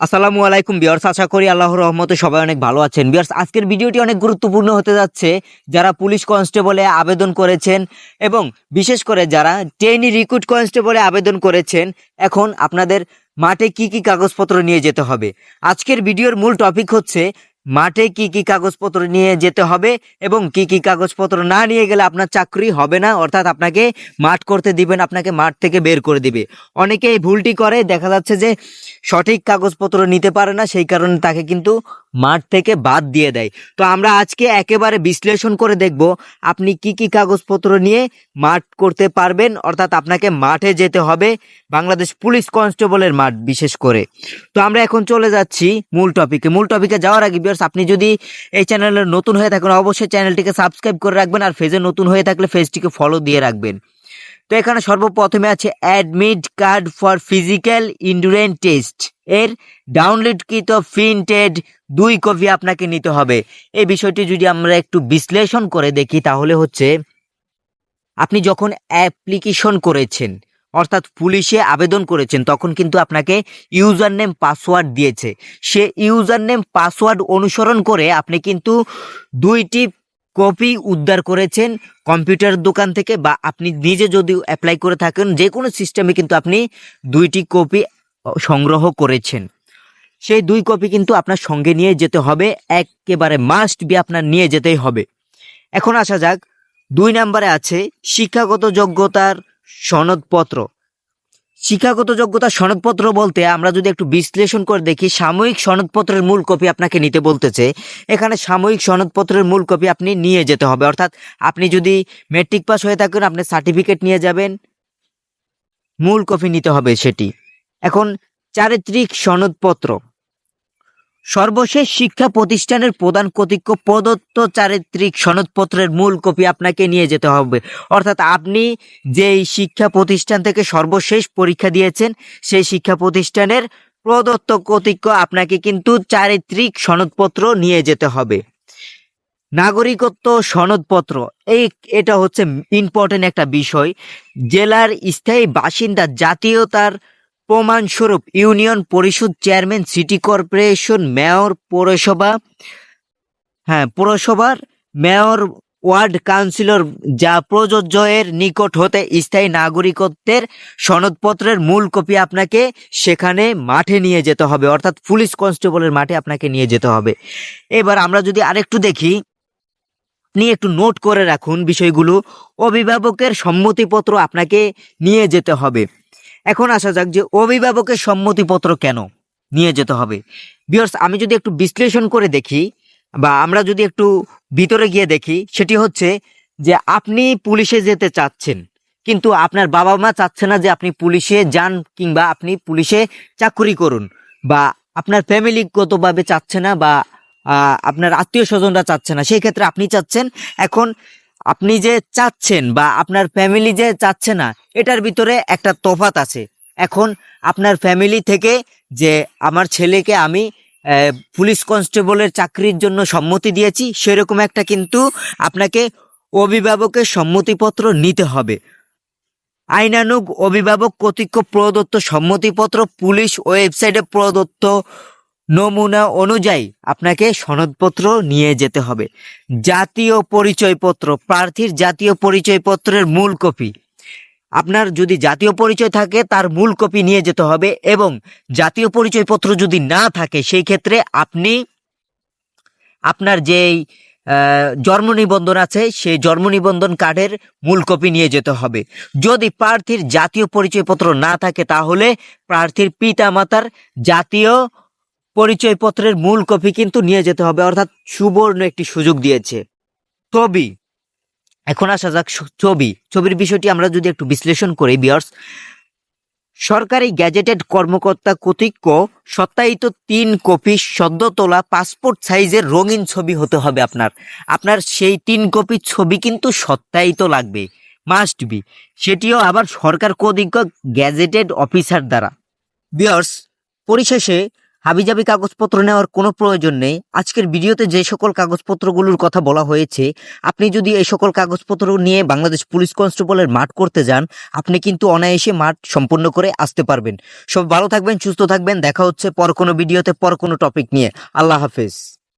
আসসালামু আলাইকুম বিয়ার্স আশা করি আল্লাহর রহমতে সবাই অনেক ভালো আছেন। বিয়ার্স আজকের ভিডিওটি অনেক গুরুত্বপূর্ণ হতে যাচ্ছে। যারা পুলিশ কনস্টেবলে আবেদন করেছেন এবং বিশেষ করে যারা ট্রেনি রিক্রুট কনস্টেবলে আবেদন করেছেন, এখন আপনাদের মাঠে কি কি কাগজপত্র নিয়ে যেতে হবে? আজকের ভিডিওর মূল টপিক হচ্ছে মাঠে কি কি কাগজপত্র নিয়ে যেতে হবে এবং কি কি কাগজপত্র না নিয়ে গেলে আপনার চাকরি হবে না, অর্থাৎ আপনাকে মাঠ করতে দিবেন, আপনাকে মাঠ থেকে বের করে দিবে। অনেকে ভুলটি করে, দেখা যাচ্ছে যে সঠিক কাগজপত্র নিতে পারে না, সেই কারণে তাকে কিন্তু মাঠ থেকে বাদ দিয়ে দেয়। তো আমরা আজকে একেবারে বিশ্লেষণ করে দেখব আপনি কি কি কাগজপত্র নিয়ে মাঠ করতে পারবেন, অর্থাৎ আপনাকে মাঠে যেতে হবে, বাংলাদেশ পুলিশ কনস্টেবলের মাঠ বিশেষ করে। তো আমরা এখন চলে যাচ্ছি মূল টপিকে। মূল টপিকে যাওয়ার আগে বিয়ার্স আপনি যদি এই চ্যানেলে নতুন হয়ে থাকেন, অবশ্যই চ্যানেলটিকে সাবস্ক্রাইব করে রাখবেন আর ফেজে নতুন হয়ে থাকলে ফেজটিকে ফলো দিয়ে রাখবেন। তো এখানে সর্বপ্রথমে আছে admit card for physical endurance test এর ডাউনলোডকৃত প্রিন্টেড দুই কপি আপনাকে নিতে হবে। এই বিষয়টি যদি আমরা একটু বিশ্লেষণ করে দেখি, তাহলে হচ্ছে আপনি যখন অ্যাপ্লিকেশন করেছেন, অর্থাৎ পুলিশে আবেদন করেছেন, তখন কিন্তু আপনাকে ইউজার নেম পাসওয়ার্ড দিয়েছে। সে ইউজার নেম পাসওয়ার্ড অনুসরণ করে আপনি কিন্তু দুইটি কপি উদ্ধার করেছেন কম্পিউটার দোকান থেকে বা আপনি নিজে যদি অ্যাপ্লাই করে থাকেন যে কোনো সিস্টেমে কিন্তু আপনি দুইটি কপি সংগ্রহ করেছেন। সেই দুই কপি কিন্তু আপনার সঙ্গে নিয়ে যেতে হবে। একেবারে মাস্ট বি আপনার নিয়ে যেতেই হবে। এখন আসা যাক, দুই নম্বরে আছে শিক্ষাগত যোগ্যতার সনদপত্র। শিক্ষাগত যোগ্যতা সনদপত্র বলতে আমরা যদি একটু বিশ্লেষণ করে দেখি, সাময়িক সনদপত্রের মূল কপি আপনাকে নিতে বলতেছে, এখানে সাময়িক সনদপত্রের মূল কপি আপনি নিয়ে যেতে হবে। অর্থাৎ আপনি যদি মেট্রিক পাস হয়ে থাকেন, আপনি সার্টিফিকেট নিয়ে যাবেন, মূল কপি নিতে হবে সেটি। এখন চারিত্রিক সনদপত্র। সর্বশেষ শিক্ষা প্রতিষ্ঠানের প্রধান কর্তৃক প্রদত্ত চারিত্রিক সনদপত্রের মূল কপি আপনাকে নিয়ে যেতে হবে। অর্থাৎ আপনি যেই শিক্ষা প্রতিষ্ঠান থেকে সর্বশেষ পরীক্ষা দিয়েছেন, সেই শিক্ষা প্রতিষ্ঠানের প্রদত্ত কর্তৃক আপনাকে কিন্তু চারিত্রিক সনদপত্র নিয়ে যেতে হবে। নাগরিকত্ব সনদপত্র, এই এটা হচ্ছে ইম্পর্টেন্ট একটা বিষয়। জেলার স্থায়ী বাসিন্দা জাতীয়তার প্রমাণস্বরূপ ইউনিয়ন পরিষদ চেয়ারম্যান সিটি কর্পোরেশন মেয়র পৌরসভা হ্যাঁ পৌরসভার মেয়র, ওয়ার্ড কাউন্সিলর যা প্রযোজ্য এর নিকট হতে স্থায়ী নাগরিকত্বের সনদপত্রের মূল কপি আপনাকে সেখানে মাঠে নিয়ে যেতে হবে, অর্থাৎ পুলিশ কনস্টেবলের মাঠে আপনাকে নিয়ে যেতে হবে। এবার আমরা যদি আরেকটু দেখি, আপনি একটু নোট করে রাখুন বিষয়গুলো, অভিভাবকের সম্মতিপত্র আপনাকে নিয়ে যেতে হবে। এখন আসা যাক যে অভিভাবকের সম্মতিপত্র কেন নিয়ে যেতে হবে। বিয়ার্স আমি যদি একটু বিশ্লেষণ করে দেখি বা আমরা যদি একটু ভিতরে গিয়ে দেখি, সেটি হচ্ছে যে আপনি পুলিশে যেতে চাচ্ছেন, কিন্তু আপনার বাবা মা চাচ্ছে না যে আপনি পুলিশে যান কিংবা আপনি পুলিশে চাকুরি করুন বা আপনার ফ্যামিলিগতভাবে চাচ্ছে না বা আপনার আত্মীয় স্বজনরা চাচ্ছে না। সেই ক্ষেত্রে আপনি চাচ্ছেন এখন আপনি যে চাচ্ছেন বা আপনার ফ্যামিলি যে চাচ্ছে না, এটার ভিতরে একটা তফাত আছে। এখন আপনার ফ্যামিলি থেকে যে আমার ছেলেকে আমি পুলিশ কনস্টেবলের চাকরির জন্য সম্মতি দিয়েছি, সেরকম একটা কিন্তু আপনাকে অভিভাবকের সম্মতিপত্র নিতে হবে। আইনানুগ অভিভাবক কর্তৃক প্রদত্ত সম্মতিপত্র পুলিশ ওয়েবসাইটে প্রদত্ত নমুনা অনুযায়ী আপনাকে সনদপত্র নিয়ে যেতে হবে। জাতীয় পরিচয়পত্র, প্রার্থীর জাতীয় পরিচয়পত্রের মূল কপি। আপনার যদি জাতীয় পরিচয় থাকে, তার মূল কপি নিয়ে যেতে হবে এবং জাতীয় পরিচয়পত্র যদি না থাকে, সেই ক্ষেত্রে আপনি আপনার যেই জন্ম নিবন্ধন আছে, সেই জন্ম নিবন্ধন কার্ডের মূল কপি নিয়ে যেতে হবে। যদি প্রার্থীর জাতীয় পরিচয়পত্র না থাকে, তাহলে প্রার্থীর পিতামাতার জাতীয় পরিচয়পত্রের মূল কপি কিন্তু নিয়ে যেতে হবে, অর্থাৎ সুবর্ণ একটি সুযোগ দিয়েছে। ছবি। এখন আসা যাক ছবি। ছবির বিষয়টি আমরা যদি একটু বিশ্লেষণ করি বিয়ার্স সরকারি গ্যাজেটেড কর্মকর্তা কর্তৃক সত্যায়িত তিন কপি সদ্য তোলা পাসপোর্ট সাইজের রঙিন ছবি হতে হবে আপনার। আপনার সেই তিন কপি ছবি কিন্তু সত্যায়িত লাগবে মাস্ট বি সেটিও আবার সরকার কর্তৃক গ্যাজেটেড অফিসার দ্বারা। বিয়ার্স পরিশেষে হাবিজাবি কাগজপত্র নেওয়ার কোনো প্রয়োজন নেই। আজকের ভিডিওতে যে সকল কাগজপত্রগুলোর কথা বলা হয়েছে, আপনি যদি এই সকল কাগজপত্র নিয়ে বাংলাদেশ পুলিশ কনস্টেবলের মাঠ করতে যান, আপনি কিন্তু অনায়াসে মাঠ সম্পূর্ণ করে আসতে পারবেন। সব ভালো থাকবেন, সুস্থ থাকবেন। দেখা হচ্ছে পর কোনো ভিডিওতে, পর কোনো টপিক নিয়ে। আল্লাহ হাফেজ।